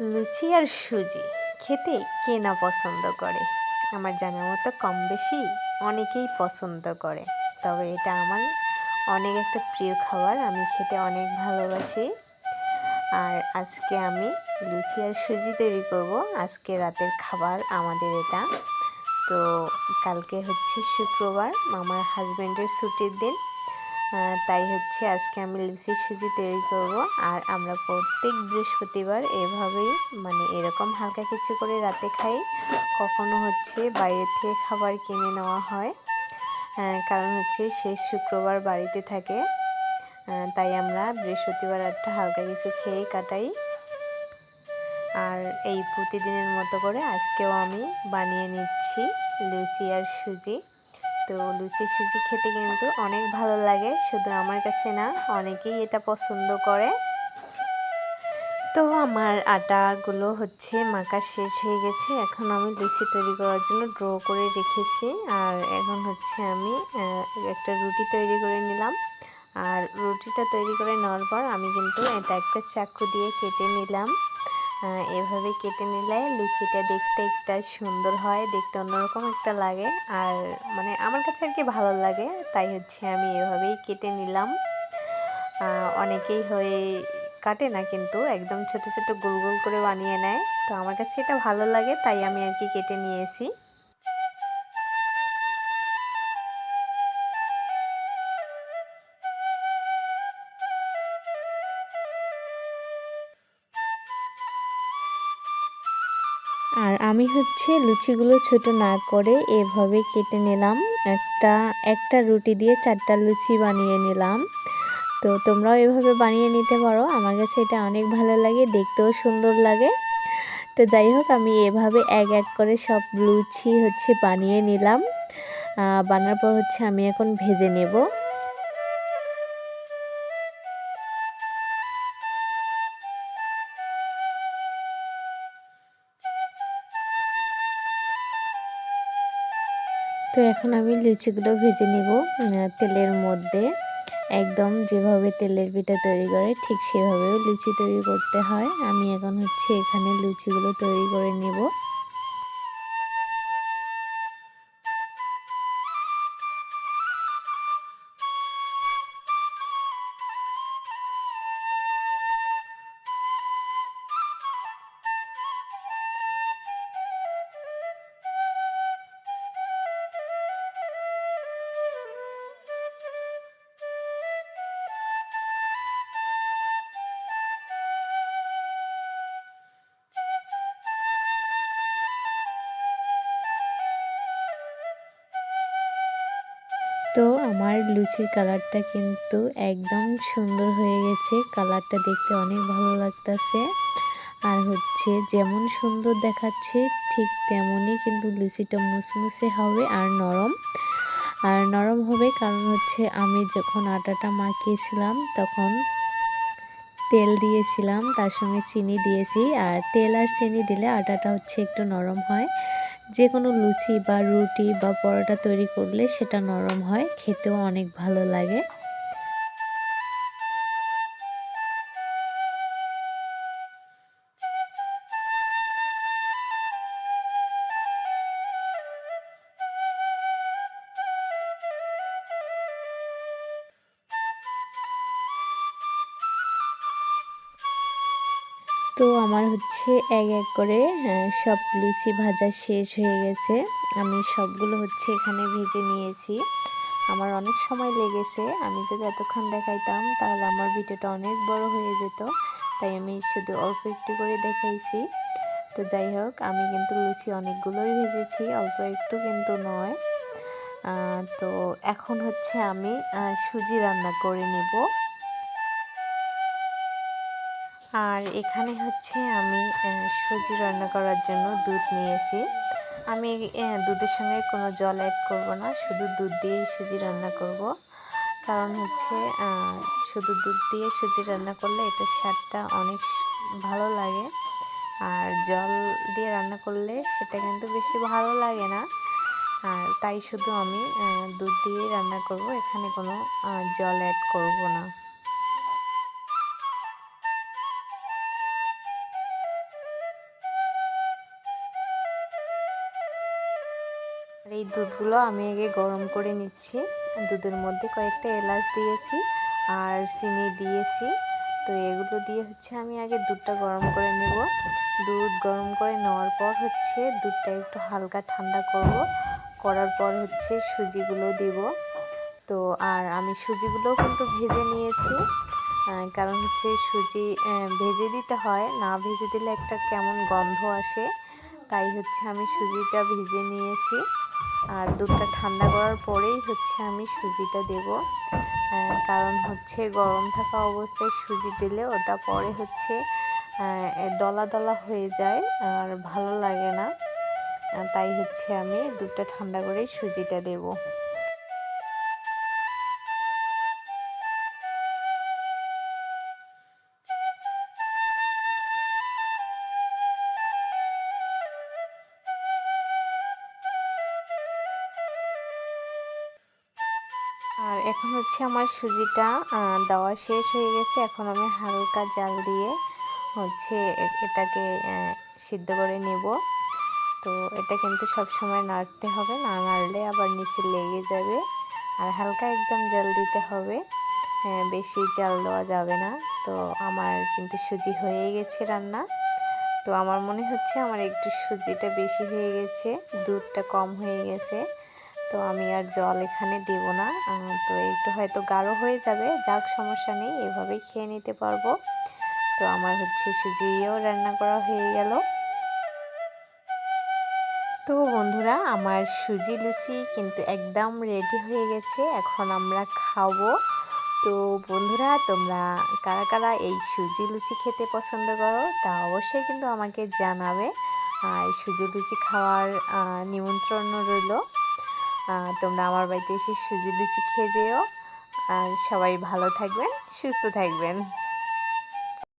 লুচি আর সুজি খেতে কে না পছন্দ করে? আমার জানার মতো কম বেশি অনেকেই পছন্দ করে। তবে এটা আমার অনেক একটা প্রিয় খাবার, আমি খেতে অনেক ভালোবাসি। আর আজকে আমি লুচি আর সুজি তৈরি করব। আজকে রাতের খাবার আমাদের এটা। তো কালকে হচ্ছে শুক্রবার আমার হাজব্যান্ডের ছুটির দিন। তাই হচ্ছে আজকে আমি লুচি সুজি তৈরি করব। আর আমরা প্রত্যেক বৃহস্পতিবার এভাবেই মানে এরকম হালকা কিছু করে রাতে খাই। কখনো হচ্ছে বাইরে থেকে খাবার কিনে নেওয়া হয়। কারণ হচ্ছে শেষ শুক্রবার বাড়িতে থাকে। তাই আমরা বৃহস্পতিবার একটা হালকা কিছু খেয়ে কাটাই। আর এই প্রতিদিনের মতো করে আজকেও আমি বানিয়ে নিচ্ছি লুচি আর সুজি। তো লুচি সুজি খেতে কিন্তু অনেক ভালো লাগে, শুধু আমার কাছে না, অনেকেই এটা পছন্দ করে। তো আমার আটাগুলো হচ্ছে মাখা শেষ হয়ে গেছে, এখন আমি লুচি তৈরি করার জন্য ড্র করে রেখেছি, আর এখন হচ্ছে আমি একটা রুটি তৈরি করে নিলাম। আর রুটিটা তৈরি করে নেওয়ার পর আমি কিন্তু এটা একটা চাকু দিয়ে কেটে নিলাম। এভাবে কেটে নিলে লুচিটা দেখতে একটা সুন্দর হয়, দেখতে অন্যরকম একটা লাগে। আর মানে আমার কাছে আর কি ভালো লাগে, তাই হচ্ছে আমি এভাবেই কেটে নিলাম। অনেকেই হয়ে কাটে না কিন্তু, একদম ছোট ছোট গোল গোল করে বানিয়ে নেয়। তো আমার কাছে এটা ভালো লাগে, তাই আমি আর কি কেটে নিয়েছি। আমি হচ্ছে লুচিগুলো ছোট না করে এভাবে কেটে নিলাম। একটা একটা রুটি দিয়ে চারটা লুচি বানিয়ে নিলাম। তো তোমরাও এভাবে বানিয়ে নিতে পারো। আমার কাছে এটা অনেক ভালো লাগে, দেখতেও সুন্দর লাগে। তো যাই হোক, আমি এভাবে এক এক করে সব লুচি হচ্ছে বানিয়ে নিলাম। বানার পর হচ্ছে আমি এখন ভেজে নেব। তো এখন আমি লুচিগুলো ভেজে নিব তেলের মধ্যে। একদম যেভাবে তেলের পিঠা তৈরি করে ঠিক সেভাবেও লুচি তৈরি করতে হয়। আমি এখন হচ্ছে এখানে লুচিগুলো তৈরি করে নেব। তো আমার লুচির কালারটা কিন্তু একদম সুন্দর হয়ে গেছে। কালারটা দেখতে অনেক ভালো লাগতেছে। আর হচ্ছে যেমন সুন্দর দেখাচ্ছে, ঠিক তেমনই কিন্তু লুচিটা মুসমুসে হবে আর নরম। আর নরম হবে কারণ হচ্ছে আমি যখন আটাটা মাখিয়েছিলাম তখন তেল দিয়েছিলাম, তার সঙ্গে চিনি দিয়েছি। আর তেল আর চিনি দিলে আটাটা হচ্ছে একটু নরম হয়। যে কোনো লুচি বা রুটি বা পরোটা তৈরি করলে সেটা নরম হয়, খেতেও অনেক ভালো লাগে। তো আমার হচ্ছে এক এক করে সব লুচি ভাজা শেষ হয়ে গেছে। আমি সবগুলো হচ্ছে এখানে ভেজে নিয়েছি। আমার অনেক সময় লেগেছে। আমি যদি এতক্ষণ দেখাইতাম, তাহলে আমার ভিডিওটা অনেক বড় হয়ে যেত। তাই আমি শুধু অল্প একটু করে দেখাইছি। তো যাই হোক, আমি কিন্তু লুচি অনেকগুলোই ভেজেছি। অল্প একটু কিন্তু নয়। তো এখন হচ্ছে আমি সুজি রান্না করে নেব। আর এখানে হচ্ছে আমি সুজি রান্না করার জন্য দুধ নিয়েছি। আমি দুধের সঙ্গে কোনো জল অ্যাড করব না, শুধু দুধ দিয়েই সুজি রান্না করব। কারণ হচ্ছে শুধু দুধ দিয়ে সুজি রান্না করলে এটার স্বাদটা অনেক ভালো লাগে। আর জল দিয়ে রান্না করলে সেটা কিন্তু বেশি ভালো লাগে না। আর তাই শুধু আমি দুধ দিয়েই রান্না করব, এখানে কোনো জল অ্যাড করব না। আর এই দুধগুলো আমি আগে গরম করে নিচ্ছি। দুধের মধ্যে কয়েকটা এলাচ দিয়েছি আর চিনি দিয়েছি। তো এগুলো দিয়ে হচ্ছে আমি আগে দুধটা গরম করে নেব। দুধ গরম করে নেওয়ার পর হচ্ছে দুধটা একটু হালকা ঠান্ডা করব। করার পর হচ্ছে সুজিগুলো দিব। তো আর আমি সুজিগুলোও কিন্তু ভেজে নিয়েছি। কারণ হচ্ছে সুজি ভেজে দিতে হয়, না ভেজে দিলে একটা কেমন গন্ধ আসে। তাই হচ্ছে আমি সুজিটা ভেজে নিয়েছি। আর দুধটা ঠান্ডা করার পরেই হচ্ছে আমি সুজিটা দেব। কারণ হচ্ছে গরম থাকা অবস্থায় সুজি দিলে ওটা পরে হচ্ছে দলা দলা হয়ে যায় আর ভালো লাগে না। তাই হচ্ছে আমি দুধটা ঠান্ডা করেই সুজিটা দেবো। আর এখন হচ্ছে আমার সুজিটা দেওয়া শেষ হয়ে গেছে। এখন আমি হালকা জাল দিয়ে হচ্ছে এটাকে সিদ্ধ করে নেব। তো এটা কিন্তু সব সময় নাড়তে হবে, না নাড়লে আবার নিচে লেগে যাবে। আর হালকা একদম জাল দিতে হবে বেশি জাল দেওয়া যাবে না। তো আমার কিন্তু সুজি হয়ে গেছে রান্না। তো আমার মনে হচ্ছে আমার একটু সুজিটা বেশি হয়ে গেছে, দুধটা কম হয়ে গেছে। তো আমি আর জল এখানে দেব না। তো একটু হয়তো গাঢ় হয়ে যাবে, যাক সমস্যা নেই, এভাবেই খেয়ে নিতে পারব। তো আমার হচ্ছে সুজিও রান্না করা হয়ে গেল। তো বন্ধুরা, আমার সুজি লুচি কিন্তু একদম রেডি হয়ে গেছে, এখন আমরা খাব। তো বন্ধুরা, তোমরা কারা কারা এই সুজি লুচি খেতে পছন্দ করো, তা অবশ্যই কিন্তু আমাকে জানাবে। আর সুজি লুচি খাওয়ার নিমন্ত্রণ রইল। তোমরা আমার বাড়িতে এসে সুজি লুচি খেয়ে যেও। আর সবাই ভালো থাকবেন সুস্থ থাকবেন।